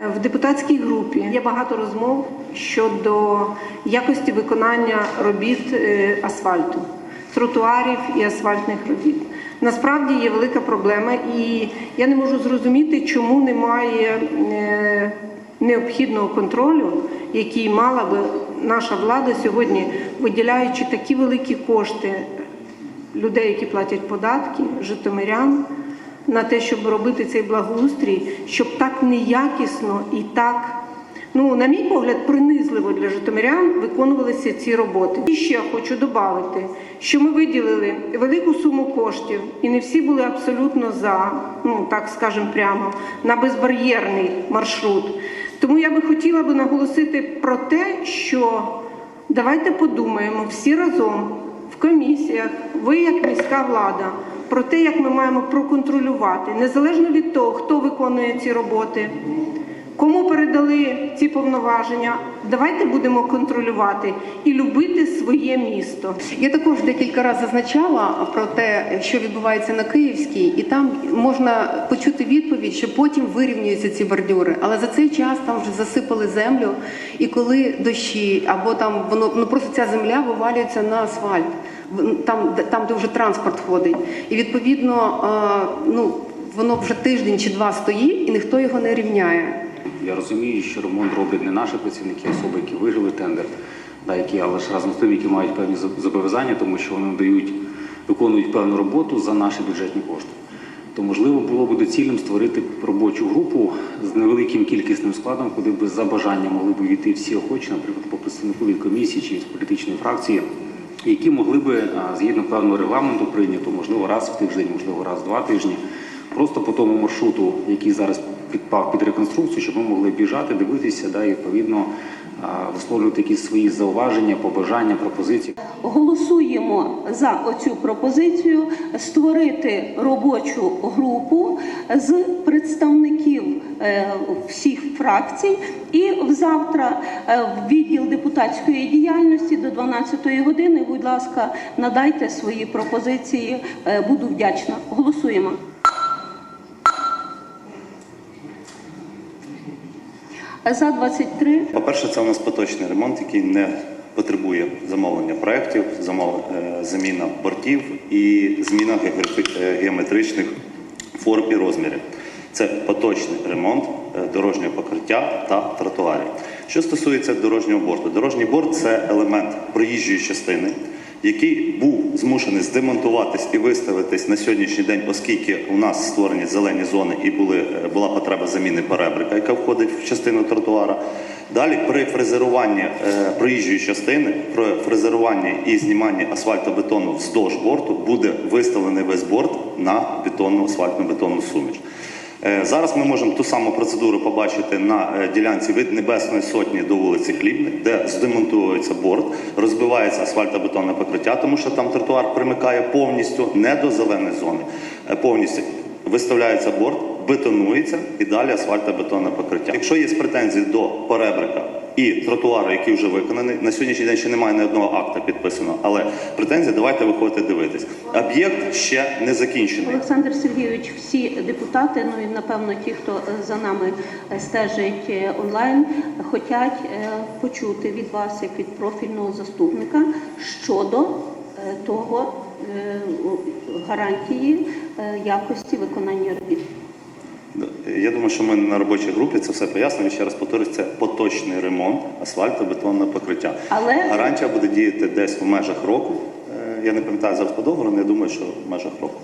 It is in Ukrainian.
В депутатській групі є багато розмов щодо якості виконання робіт е, асфальту, тротуарів і асфальтних робіт. Насправді є велика проблема, і я не можу зрозуміти, чому немає е, необхідного контролю, який мала би наша влада сьогодні, виділяючи такі великі кошти людей, які платять податки, житомирян, на те, щоб робити цей благоустрій, щоб так неякісно і так, ну, на мій погляд, принизливо для житомирян виконувалися ці роботи. І ще хочу додати, що ми виділили велику суму коштів, і не всі були абсолютно за, ну так скажемо прямо, на безбар'єрний маршрут. Тому я би хотіла би наголосити про те, що давайте подумаємо всі разом в комісіях, ви як міська влада, про те, як ми маємо проконтролювати, незалежно від того, хто виконує ці роботи, кому передали ці повноваження. Давайте будемо контролювати і любити своє місто. Я також декілька разів зазначала про те, що відбувається на Київській, і там можна почути відповідь, що потім вирівнюються ці бордюри. Але за цей час там вже засипали землю, і коли дощі або там воно ну просто ця земля вивалюється на асфальт, там, де- там де вже транспорт ходить. І відповідно, е, ну воно вже тиждень чи два стоїть, і ніхто його не рівняє. Я розумію, що ремонт роблять не наші працівники, особи, які виграли тендер, да, які, але ж разом з тим, які мають певні зоб- зобов'язання, тому що вони дають, виконують певну роботу за наші бюджетні кошти. То можливо було б доцільним створити робочу групу з невеликим кількісним складом, куди б за бажання могли б війти всі охочі, наприклад, по представнику від комісії чи від політичної фракції, які могли би згідно певного регламенту прийнято, можливо, раз в тиждень, можливо, раз в два тижні, просто по тому маршруту, який зараз підпав під реконструкцію, щоб ми могли біжати, дивитися, да, і відповідно висловлювати якісь свої зауваження, побажання, пропозиції. Голосуємо за оцю пропозицію створити робочу групу з представників всіх фракцій і завтра е, в відділ депутатської діяльності до 12 години. Будь ласка, надайте свої пропозиції. Е, Буду вдячна. Голосуємо. За 23. По-перше, це у нас поточний ремонт, який не потребує замовлення проєктів, е, заміна бортів і зміна е, геометричних форм і розмірів. Це поточний ремонт е, дорожнього покриття та тротуарів. Що стосується дорожнього борту, дорожній борт це елемент проїжджої частини, який був змушений здемонтуватись і виставитись на сьогоднішній день, оскільки у нас створені зелені зони і були, е, була потреба заміни перебрика, яка входить в частину тротуара. Далі при фрезеруванні е, проїжджої частини, при фрезеруванні і зніманні асфальтобетону вздовж борту буде виставлений весь борт на бетонну асфальтно-бетонну суміш. Е, Зараз ми можемо ту саму процедуру побачити на е, ділянці від Небесної Сотні до вулиці Хлібних, де здемонтується борт, розбивається асфальтобетонне покриття, тому що там тротуар примикає повністю не до зеленої зони, е, повністю виставляється борт, бетонується і далі асфальтобетонне покриття. Якщо є претензії до перебрика і тротуару, який вже виконаний, на сьогоднішній день ще немає ні одного акта підписаного, але претензії давайте виходити дивитись. Об'єкт ще не закінчений. Олександр Сергійович, всі депутати, ну і напевно ті, хто за нами стежить е, онлайн, хочуть е, почути від вас, як від профільного заступника, щодо е, того гарантії якості виконання робіт. Я думаю, що ми на робочій групі це все пояснимо. Ще раз повторюсь, це поточний ремонт асфальтобетонного покриття. Але- гарантія буде діяти десь в межах року. Е, Я не пам'ятаю зараз по договору, але я думаю, що в межах року.